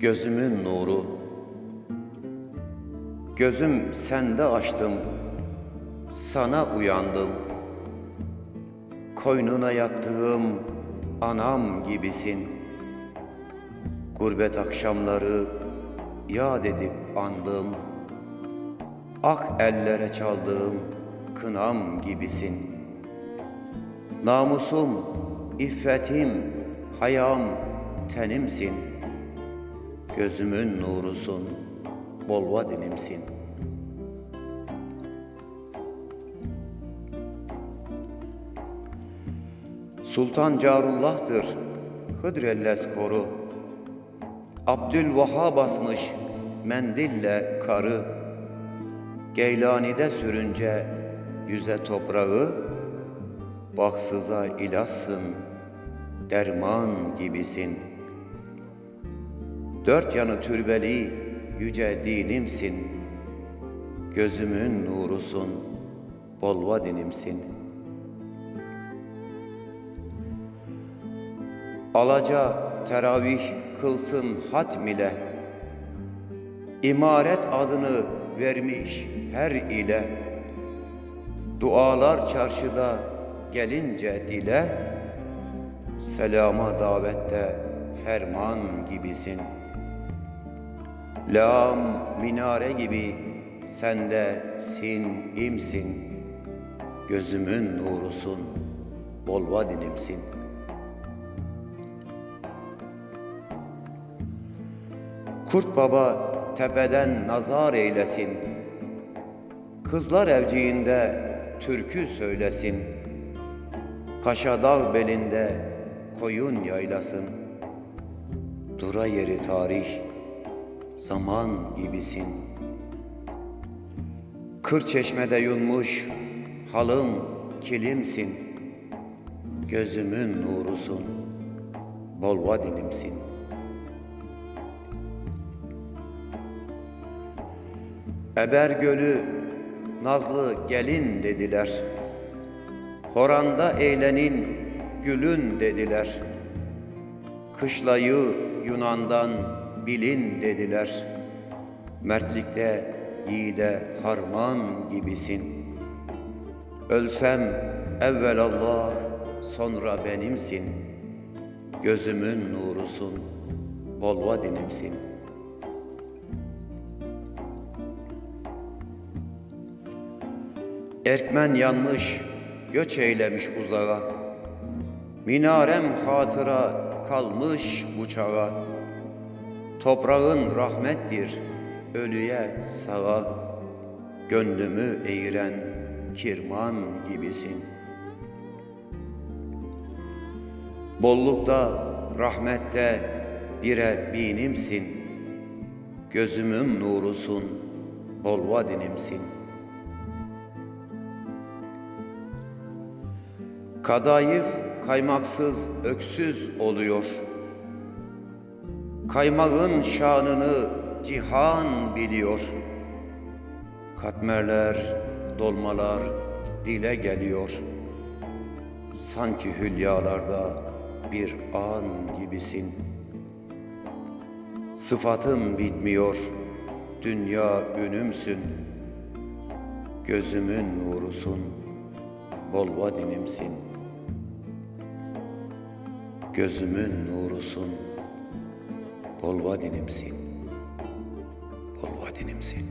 Gözümün nuru. Gözüm sende açtım. Sana uyandım. Koynuna yattığım anam gibisin. Gurbet akşamları yad edip andım. Ak ellere çaldığım kınam gibisin. Namusum, iffetim, hayam, tenimsin. Gözümün nurusun, bolva dinimsin Sultan Carullah'tır, Hıdrellez koru. Abdülvaha basmış mendille karı. Geylani'de sürünce yüze toprağı Baksıza ilaçsın, derman gibisin. Dört yanı türbeli yüce dinimsin. Gözümün nurusun, bolva dinimsin. Alaca teravih kılsın hatm ile İmaret adını vermiş her ile. Dualar çarşıda gelince dile Selama davette ferman gibisin. Lam minare gibi sende sin imsin. Gözümün nurusun, bolva dinimsin Kurt baba tepeden nazar eylesin. Kızlar evciğinde türkü söylesin. Paşa dağ belinde koyun yaylasın. Dura yeri tarih zaman gibisin. Kır çeşmede yunmuş halım kilimsin. Gözümün nurusun bolva dinimsin Eber gölü nazlı gelin dediler. Horanda eğlenin gülün dediler. Kışlayı Yunan'dan bilin dediler. Mertlikte yiğide harman gibisin. Ölsem evvel Allah sonra benimsin. Gözümün nurusun bolva dinimsin. Erkmen yanmış göç eylemiş uzağa Minarem hatıra kalmış bu çağa Toprağın rahmettir ölüye sağa. Gönlümü eğiren kirman gibisin. Bollukta, rahmette bire binimsin Gözümün nurusun, bolva dinimsin Kadayıf kaymaksız öksüz oluyor. Kaymağın şanını cihan biliyor. Katmerler, dolmalar dile geliyor. Sanki hülyalarda bir an gibisin. Sıfatın bitmiyor, dünya ünümsün. Gözümün nurusun, bolva dinimsin Gözümün nurusun, bolva dinimsin Bolva dinimsin